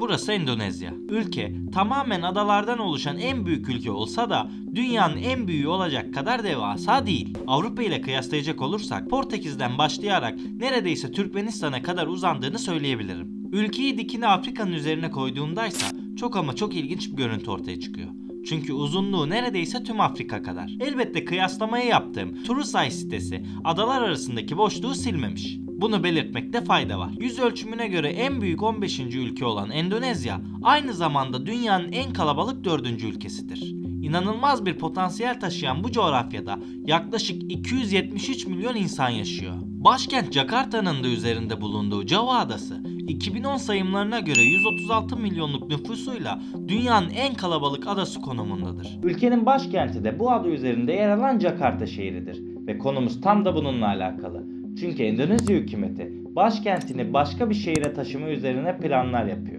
Burası Endonezya. Ülke tamamen adalardan oluşan en büyük ülke olsa da dünyanın en büyüğü olacak kadar devasa değil. Avrupa ile kıyaslayacak olursak Portekiz'den başlayarak neredeyse Türkmenistan'a kadar uzandığını söyleyebilirim. Ülkeyi dikine Afrika'nın üzerine koyduğumdaysa çok ama çok ilginç bir görüntü ortaya çıkıyor. Çünkü uzunluğu neredeyse tüm Afrika kadar. Elbette kıyaslamayı yaptığım Turusay sitesi adalar arasındaki boşluğu silmemiş. Bunu belirtmekte fayda var. Yüz ölçümüne göre en büyük 15. ülke olan Endonezya aynı zamanda dünyanın en kalabalık 4. ülkesidir. İnanılmaz bir potansiyel taşıyan bu coğrafyada yaklaşık 273 milyon insan yaşıyor. Başkent Jakarta'nın da üzerinde bulunduğu Java Adası 2010 sayımlarına göre 136 milyonluk nüfusuyla dünyanın en kalabalık adası konumundadır. Ülkenin başkenti de bu ada üzerinde yer alan Jakarta şehridir ve konumuz tam da bununla alakalı. Çünkü Endonezya hükümeti başkentini başka bir şehire taşıma üzerine planlar yapıyor.